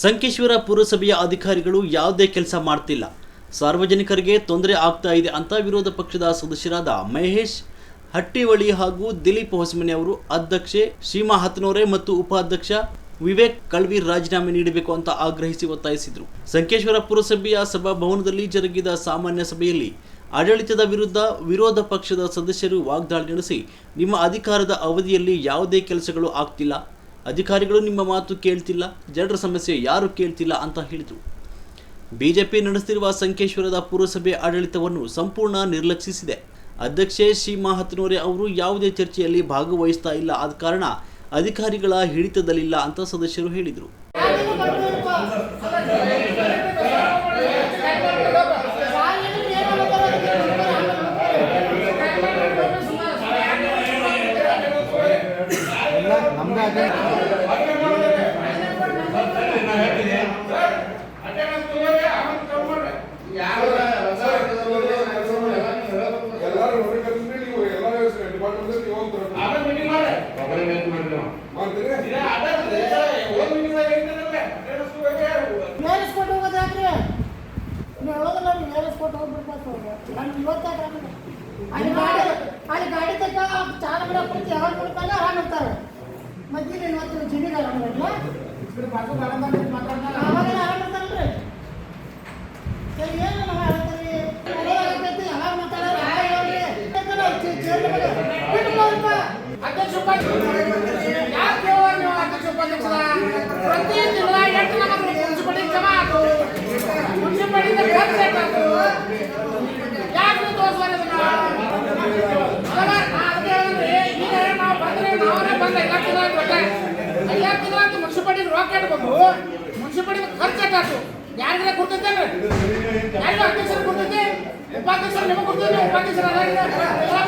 ಸಂಕೇಶ್ವರ ಪುರಸಭೆಯ ಅಧಿಕಾರಿಗಳು ಯಾವುದೇ ಕೆಲಸ ಮಾಡ್ತಿಲ್ಲ. ಸಾರ್ವಜನಿಕರಿಗೆ ತೊಂದರೆ ಆಗ್ತಾ ಇದೆ ಅಂತ ವಿರೋಧ ಪಕ್ಷದ ಸದಸ್ಯರಾದ ಮಹೇಶ್ ಹಟ್ಟಿವಳಿ ಹಾಗೂ ದಿಲೀಪ್ ಹೊಸಮನಿ ಅವರು ಅಧ್ಯಕ್ಷೆ ಶೀಮಾ ಹತ್ನೋರೆ ಮತ್ತು ಉಪಾಧ್ಯಕ್ಷ ವಿವೇಕ್ ಕಳ್ವಿ ರಾಜೀನಾಮೆ ನೀಡಬೇಕು ಅಂತ ಆಗ್ರಹಿಸಿ ಒತ್ತಾಯಿಸಿದರು. ಸಂಕೇಶ್ವರ ಪುರಸಭೆಯ ಸಭಾಭವನದಲ್ಲಿ ಜರುಗಿದ ಸಾಮಾನ್ಯ ಸಭೆಯಲ್ಲಿ ಆಡಳಿತದ ವಿರುದ್ಧ ವಿರೋಧ ಪಕ್ಷದ ಸದಸ್ಯರು ವಾಗ್ದಾಳಿ ನಡೆಸಿ, ನಿಮ್ಮ ಅಧಿಕಾರದ ಅವಧಿಯಲ್ಲಿ ಯಾವುದೇ ಕೆಲಸಗಳು ಆಗ್ತಿಲ್ಲ. ಅಧಿಕಾರಿಗಳು ನಿಮ್ಮ ಮಾತು ಕೇಳ್ತಿಲ್ಲ, ಜನರ ಸಮಸ್ಯೆ ಯಾರು ಕೇಳ್ತಿಲ್ಲ ಅಂತ ಹೇಳಿದರು. ಬಿಜೆಪಿ ನಡೆಸುತ್ತಿರುವ ಸಂಕೇಶ್ವರದ ಪುರಸಭೆ ಆಡಳಿತವನ್ನು ಸಂಪೂರ್ಣ ನಿರ್ಲಕ್ಷಿಸಿದೆ. ಅಧ್ಯಕ್ಷೆ ಸೀಮಾ ಹತ್ನೂರೆ ಅವರು ಯಾವುದೇ ಚರ್ಚೆಯಲ್ಲಿ ಭಾಗವಹಿಸ್ತಾ ಇಲ್ಲ ಆದ ಕಾರಣ ಅಧಿಕಾರಿಗಳ ಹಿಡಿತದಲ್ಲಿಲ್ಲ ಅಂತ ಸದಸ್ಯರು ಹೇಳಿದರು. ಮೇಲಿಸ್ಕೊಂಡು ಹೋಗೋದಾದ್ರೆ? ನೀವು ಹೋಗಲ್ಲ ನೀವು ಮೇಲಿಸ್ಕೊಂಡು ಹೋಗ್ಬಿಡ್ಬೇಕು ನಾನು ಇವತ್ತಾದ್ರೆ ಅಲ್ಲಿ ಗಾಡಿ ಅಲ್ಲಿ ಗಾಡಿ ತಕ್ಕ ಚಾಲ ಬಿಡ ಕುಂತು ಯಾವಾಗ ಬಿಡ್ತಾನೆ ಆರಾಮ್ ಇರ್ತಾರೆ ಮಧ್ಯೆ ನೀನು ಇವತ್ತು ಅವಾಗ ಆರಾಮ್ ಮುನ್ಸಿಪಾಲಿಟಿ ಖರ್ಚು ಎಷ್ಟಾತು ಯಾರಿಗಾರ ಕೊಡ್ತೈತೇನ್ರಿ ಯಾರಿಗೂ ಅಧ್ಯಕ್ಷರು ಕೊಡ್ತೈತಿ ಉಪಾಧ್ಯಕ್ಷರು ನಿಮಗೆ ಕೊಡ್ತೈತಿ ಉಪಾಧ್ಯಕ್ಷರು ಎಲ್ಲ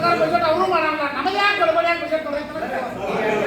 ಬಜೆಟ್ ಆಗಲ್ಲ ಕೇಂದ್ರ ಸರ್ಕಾರ ಬಜೆಟ್ ಅವರು ಮಾಡಲ್ಲ ನಮಗೆ ಯಾಕೆ ಗಡಬಡಿಯಾಗಿ ಬಜೆಟ್